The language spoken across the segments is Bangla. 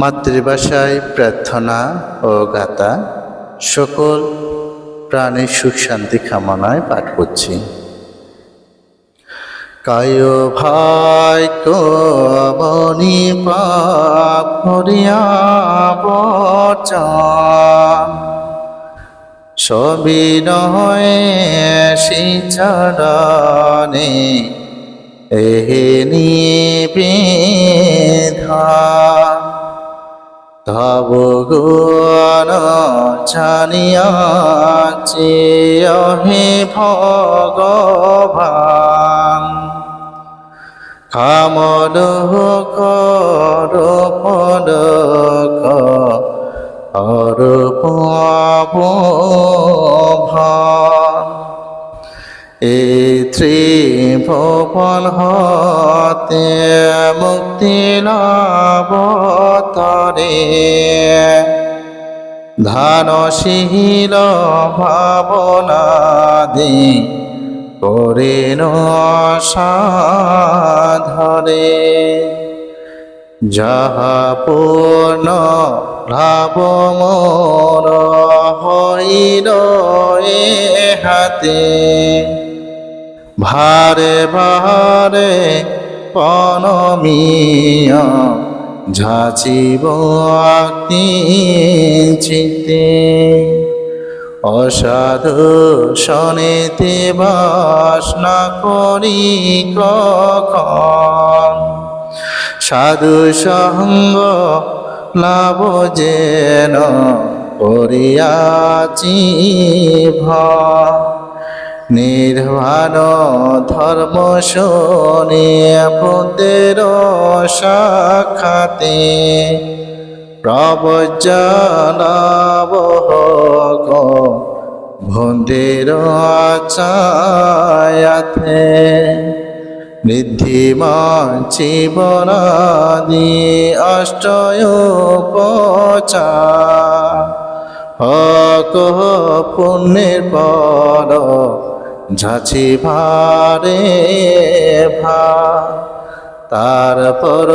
মাতৃভাষায় প্রার্থনা ও গাতা সকল প্রাণীর সুখ শান্তি কামনায় পাঠ করছি। কায় ভাই কবনি পাপ করিয়া বচন, সবই নয় শিচরণে এহে নিবেধন তব গুণ জানিয়াছে হে ভগবান। কামদ কর পদক অরূপ এ ত্রিভুবন হতে মুক্তি লাভ তরে ধানশীল ভাবনাদি করেন সাধরে যাহা পূর্ণ লাভ মোর হইল হাতে। ভারে ভারে পনমিয়া ঝাঁচিব আক্তি চিতে অসাধু শনিতে বাসনা করি কখন। সাধু সঙ্গ লাভ যেন করিয়াছি ভা নির্বাণ ধর্ম শোনিয়া পুদের সাক্ষাতে। প্রবজ্জালাভ ভন্দির আচায়াতে। ঋদ্ধিমান জীবনাদি অষ্টয়োপচা হক পুণ্যের পর ঝাঁচি ভারে ভা তারপর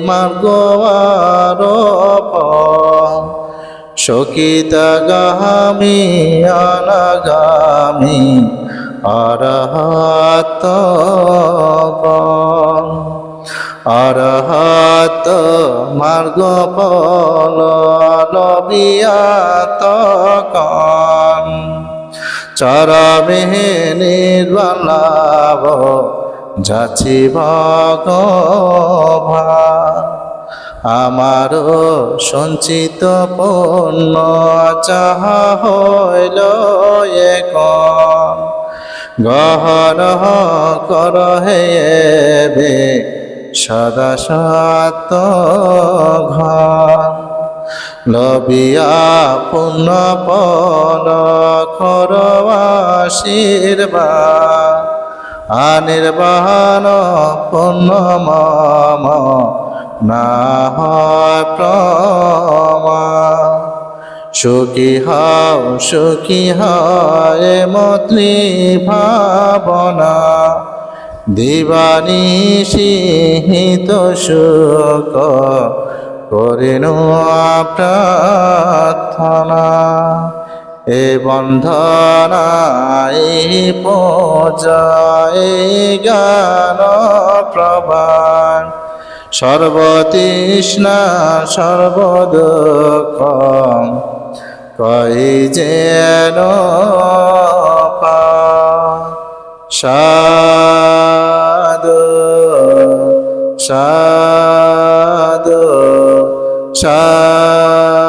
মার্গবার শকিত গামী অনাগামী অরহত অরহত মার্গ পল লবিয়াত কন চরমে নির্বালাভ যাচ্ছি ভগভা আমার সঞ্চিত পণ্য চাহা হইল এখন গহন কর সদা সত ঘর। পল খর আশীর্বাদ। আনির্বাণ পুণ্য মম না প্রমা সুখী হও, সুখী হয় মতলি ভাবনা। দিবানিশিহিত সুখ করিনু প্রার্থনা এ বন্ধনা এই পূজা এই জ্ঞান প্রবান সর্বতৃষ্ণা সর্বদুঃখ কই যেন পা সাধু